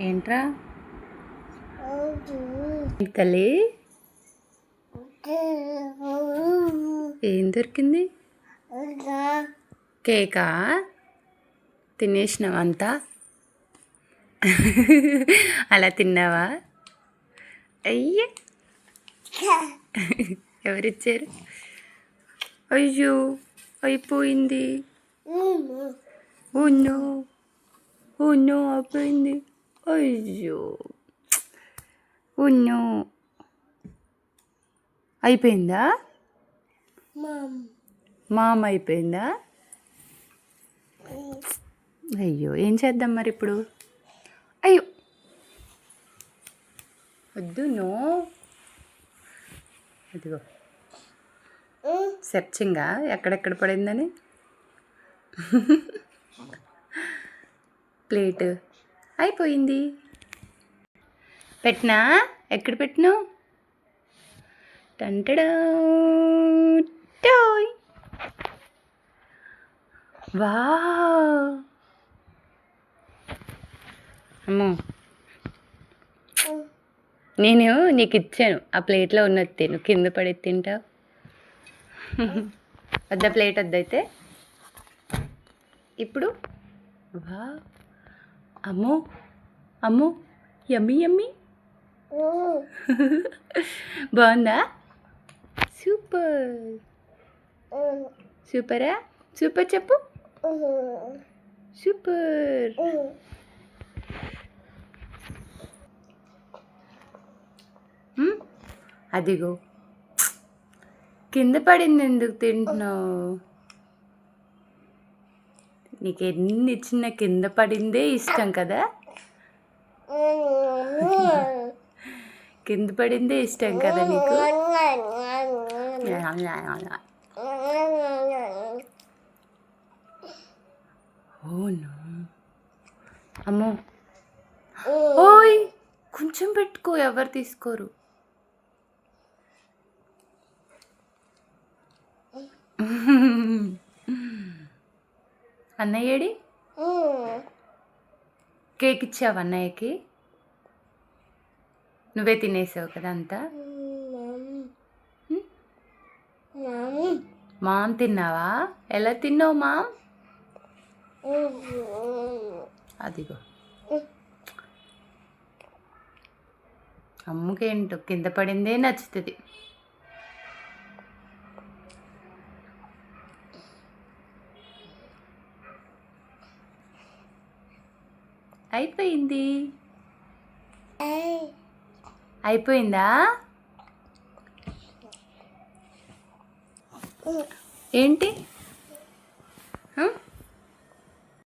ఏంట్రా? ఏంటి? తల్లి? ఏం దొరికింది? కేకా? తినేసినావా అంతా? అలా తిన్నావా? అయ్యే! ఎవరిచ్చారు? అయ్యో! అయిపోయింది. ఉన్నో ఉన్నో అయిపోయింది. అయ్యో. ఉన్నో అయిపోయిందా? మామ. అయిపోయిందా? అయ్యో ఏం చేద్దాం మరి ఇప్పుడు? అయ్యో. వద్దు నో. అదిగో సెర్చింగా ఎక్కడెక్కడ పడిందని? ప్లేట్. అయిపోయింది. పెట్టినా? ఎక్కడ పెట్టినావు? టంటడా వా అమ్మో. నేను నీకు ఇచ్చాను. ఆ ప్లేట్లో ఉన్నది తిను. కింద పడి తింటావు. వద్ద ప్లేట్ వద్దయితే ఇప్పుడు? వా అమ్మో అమ్మో యమ్మీ యమ్మీ. బాగుందా? సూపర్. సూపరా? సూపర్ చెప్పు. సూపర్. అదిగో. కింద పడింది ఎందుకు తింటున్నావు? నీకు ఎన్ని ఇచ్చిన కింద పడిందే ఇష్టం కదా? కింద పడిందే ఇష్టం కదా నీకు? ఓను. అమ్మో. ఓయ్ కొంచెం పెట్టుకో ఎవరు తీసుకోరు. అన్నయ్య ఏడి కేక్ ఇచ్చావు అన్నయ్యకి? నువ్వే తినేసావు కదా అంతా? మామ్ తిన్నావా? ఎలా తిన్నావు మామ్? అదిగో. అమ్మకేంటో కింద పడిందే నచ్చుతుంది. అయిపోయింది. అయిపోయిందా? ఏంటి?